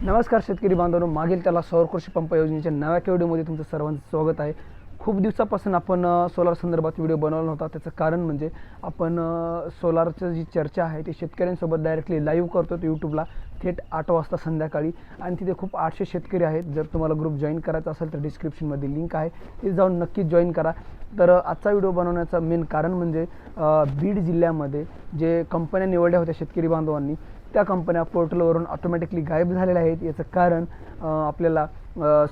नमस्कार शेतकरी बांधवांनो मागील त्याला सौर कृषी पंप योजनेच्या नव्या केवडीमध्ये तुमचं सर्वांचं स्वागत आहे. खूप दिवसापासून आपण सोलार संदर्भात व्हिडिओ बनवला होता त्याचं कारण म्हणजे आपण सोलारचं जी चर्चा आहे ती शेतकऱ्यांसोबत डायरेक्टली लाईव्ह करतो यूट्यूबला थेट आठ वाजता संध्याकाळी. आणि तिथे खूप आठशे शेतकरी आहेत. जर तुम्हाला ग्रुप जॉईन करायचा असेल तर डिस्क्रिप्शनमध्ये लिंक आहे. ते जाऊन नक्कीच जॉईन करा. तर आजचा व्हिडिओ बनवण्याचं मेन कारण म्हणजे बीड जिल्ह्यामध्ये जे कंपन्या निवडल्या होत्या शेतकरी बांधवांनी त्या कंपन्या पोर्टलवरून ऑटोमॅटिकली गायब झालेल्या आहेत. याचं कारण आपल्याला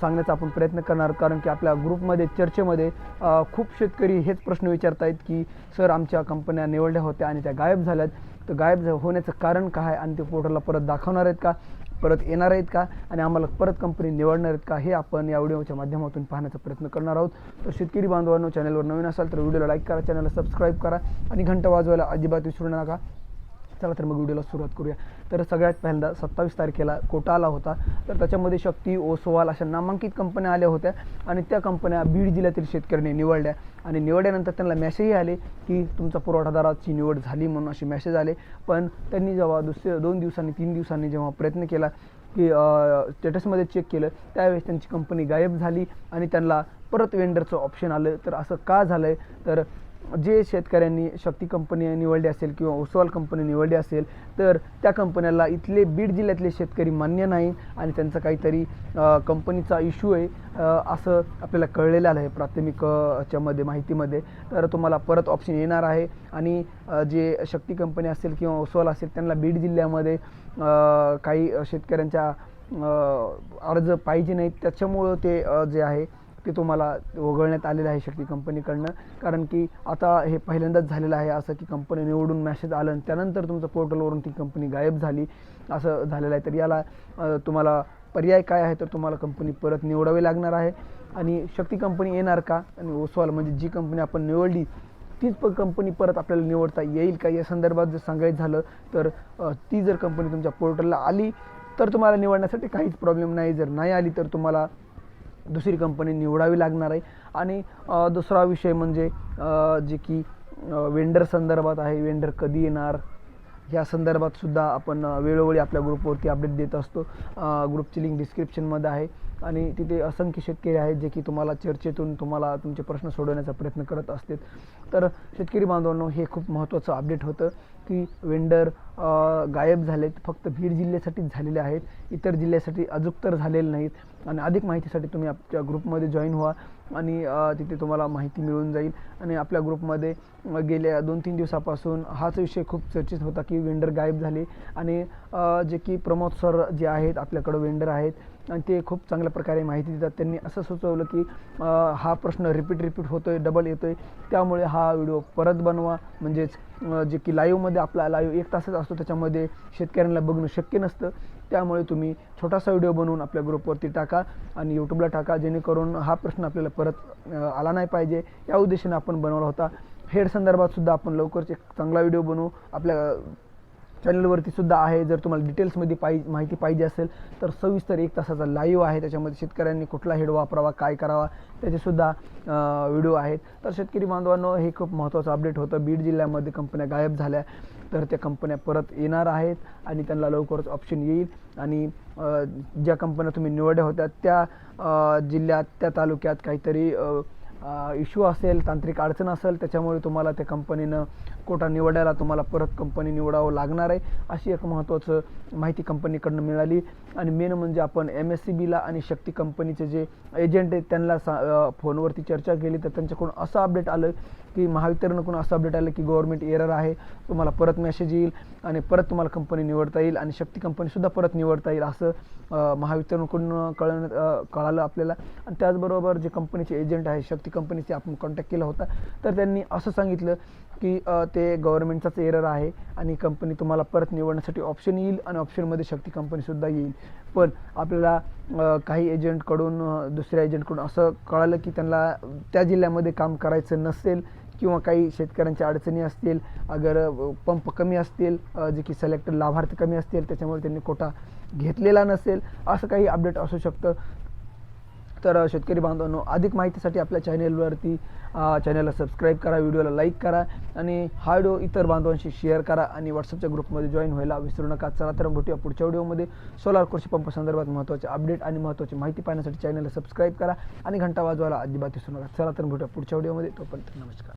सांगण्याचा आपण प्रयत्न करणार. कारण की आपल्या ग्रुपमध्ये चर्चेमध्ये खूप शेतकरी हेच प्रश्न विचारत आहेत की सर आमच्या कंपन्या निवडल्या होत्या आणि त्या गायब झाल्यात. तर गायब होण्याचं कारण काय आहे? आणि ते पोर्टलला परत दाखवणार आहेत का? परत येणार आहेत का? आणि आम्हाला परत कंपनी निवडणार आहेत का? हे आपण या व्हिडिओच्या माध्यमातून पाहण्याचा प्रयत्न करणार आहोत. तर शेतकरी बांधवांनो चॅनलवर नवीन असाल तर व्हिडिओला लाईक करा चॅनलला सबस्क्राईब करा आणि घंटा वाजवायला अजिबात विसरू नका. चला तर मग व्हिडिओला सुरुवात करूया. तर सगळ्यात पहिल्यांदा सत्तावीस तारखेला कोटा आला होता. तर त्याच्यामध्ये शक्ती ओसवाल अशा नामांकित कंपन्या आल्या होत्या आणि त्या कंपन्या बीड जिल्ह्यातील शेतकऱ्यांनी निवडल्या. आणि निवडल्यानंतर त्यांना मेसेजही आले की तुमचा पुरवठादाराची निवड झाली म्हणून असे मेसेज आले. पण त्यांनी जेव्हा दुसऱ्या दोन दिवसांनी तीन दिवसांनी जेव्हा प्रयत्न केला की स्टेटसमध्ये चेक केलं त्यावेळेस त्यांची कंपनी गायब झाली आणि त्यांना परत वेंडरचं ऑप्शन आलं. तर असं का झालं आहे तर जे शेतकऱ्यांनी शक्ती कंपनी निवडली असेल किंवा ओसवाल कंपनी निवडली असेल तर त्या कंपन्याला इथले बीड जिल्ह्यातले शेतकरी मान्य नाही आणि त्यांचा काहीतरी कंपनीचा इश्यू आहे असं आपल्याला कळलेलं आहे प्राथमिक माहितीमध्ये. तर तुम्हाला परत ऑप्शन येणार आहे आणि जे शक्ती कंपनी असेल किंवा ओसवाल असेल त्यांना बीड जिल्ह्यामध्ये काही शेतकऱ्यांच्या अर्ज पाहिजे नाहीत. त्याच्यामुळं ते जे आहे ते तुम्हाला वगळण्यात आलेलं आहे शक्ती कंपनीकडनं. कारण की आता हे पहिल्यांदाच झालेलं आहे असं की कंपनी निवडून मॅसेज आलं आणि त्यानंतर तुमचं पोर्टलवरून ती कंपनी गायब झाली. असं झालेलं आहे. तर याला तुम्हाला पर्याय काय आहे तर तुम्हाला कंपनी परत निवडावी लागणार आहे. आणि शक्ती कंपनी येणार का? आणि ओसवाल म्हणजे जी कंपनी आपण निवडली तीच प कंपनी परत आपल्याला निवडता येईल का? या संदर्भात जर सांगायचं झालं तर ती जर कंपनी तुमच्या पोर्टलला आली तर तुम्हाला निवडण्यासाठी काहीच प्रॉब्लेम नाही. जर नाही आली तर तुम्हाला दुसरी कंपनी निवडावी लागणार आहे. आणि दुसरा विषय म्हणजे जे की वेंडर संदर्भात आहे वेंडर कधी येणार? ह्या संदर्भात सुद्धा आपण वेळोवेळी आपल्या ग्रुपवरती अपडेट देत असतो. ग्रुपची लिंक डिस्क्रिप्शनमध्ये आहे. आणि तिथे असंख्य शेतकरी आहेत जे की तुम्हाला चर्चेतून तुम्हाला तुमचे प्रश्न सोडवण्याचा प्रयत्न करत असतात. तर शेतकरी बांधवांनो हे खूप महत्त्वाचं अपडेट होतं. की वेंडर गायब झालेत फक्त बीड जिल्ह्यासाठीच झालेले आहेत इतर जिल्ह्यासाठी अजूक तर झालेले नाहीत. आणि अधिक माहितीसाठी तुम्ही आपल्या ग्रुपमध्ये जॉईन व्हा आणि तिथे तुम्हाला माहिती मिळून जाईल. आणि आपल्या ग्रुपमध्ये गेल्या दोन तीन दिवसापासून हाच विषय खूप चर्चेत होता की वेंडर गायब झाले. आणि जे की प्रमोद सर जे आहेत आपल्याकडं वेंडर आहेत आणि ते खूप चांगल्या प्रकारे माहिती देतात. त्यांनी असं सुचवलं की हा प्रश्न रिपीट रिपीट होतो आहे डबल येतो आहे त्यामुळे हा व्हिडिओ परत बनवा. म्हणजेच जे की लाईव्हमध्ये आपला लाईव्ह एक तासच असतो त्याच्यामध्ये शेतकऱ्यांना बघणं शक्य नसतं. त्यामुळे तुम्ही छोटासा व्हिडिओ बनवून आपल्या ग्रुपवरती टाका आणि यूट्यूबला टाका जेणेकरून हा प्रश्न आपल्याला परत आला नाही पाहिजे. या उद्देशाने आपण बनवला होता. हेड संदर्भात सुद्धा आपण लवकरच एक चांगला व्हिडिओ बनवू. आपल्या चॅनलवरती सुद्धा आहे. जर तुम्हाला डिटेल्समध्ये पाहिजे माहिती पाहिजे असेल तर सविस्तर एक तासाचा लाईव्ह आहे. त्याच्यामध्ये शेतकऱ्यांनी कुठला हेड वापरावा काय करावा त्याचेसुद्धा व्हिडिओ आहेत. तर शेतकरी बांधवांनो हे खूप महत्त्वाचं अपडेट होतं. बीड जिल्ह्यामध्ये कंपन्या गायब झाल्या. तर त्या कंपन्या परत येणार आहेत आणि त्यांना लवकरच ऑप्शन येईल. आणि ज्या कंपन्या तुम्ही निवडल्या होत्या त्या जिल्ह्यात त्या तालुक्यात काहीतरी इश्यू असेल तांत्रिक अडचण असेल त्याच्यामुळे तुम्हाला त्या कंपनीनं कोटा निवडायला तुम्हाला परत कंपनी निवडावं लागणार आहे अशी एक महत्त्वाचं माहिती कंपनीकडनं मिळाली. आणि मेन म्हणजे आपण एम एस सी बीला आणि शक्ती कंपनीचे जे एजंट आहेत त्यांना सा फोनवरती चर्चा केली तर त्यांच्याकडून असं अपडेट आलं की महावितरणकडून असं अपडेट आलं की गव्हर्नमेंट एरर आहे तुम्हाला परत मेसेज येईल आणि परत तुम्हाला कंपनी निवडता येईल आणि शक्ती कंपनीसुद्धा परत निवडता येईल असं महावितरणकडून कळण कळालं आपल्याला. आणि त्याचबरोबर जे कंपनीचे एजंट आहे शक्ती कंपनीचे आपण कॉन्टॅक्ट केला होता तर त्यांनी असं सांगितलं की ते गव्हर्नमेंटचाच एरर आहे आणि कंपनी तुम्हाला परत निवडण्यासाठी ऑप्शन येईल आणि ऑप्शनमध्ये शक्ती कंपनीसुद्धा येईल. पण आपल्याला काही एजंटकडून दुसऱ्या एजंटकडून असं कळालं की त्यांना त्या जिल्ह्यामध्ये काम करायचं नसेल किंवा काही शेतकऱ्यांच्या अडचणी असतील अगर पंप कमी असतील जे की सिलेक्टेड लाभार्थी कमी असतील त्याच्यामुळे त्यांनी कोटा घेतलेला नसेल असं काही अपडेट असू शकतं. तर शेतकरी बांधवांनो अधिक माहितीसाठी आपल्या चॅनेलवरती अ, चॅनलला सबस्क्राईब करा व्हिडिओला लाईक करा आणि हा व्हिडिओ इतर बांधवांशी शेअर करा आणि व्हॉट्सअपच्या ग्रुपमध्ये जॉईन व्हायला विसरू नका. चला तर भेटूया पुढच्या व्हिडिओमध्ये सोलार कृषी पंप संदर्भात महत्त्वाचे अपडेट आणि महत्त्वाची माहिती पाहण्यासाठी चॅनलला सबस्क्राईब करा आणि घंटा वाजवायला अजिबात विसरू नका. चला तर भेटूया पुढच्या व्हिडिओमध्ये तोपर्यंत नमस्कार.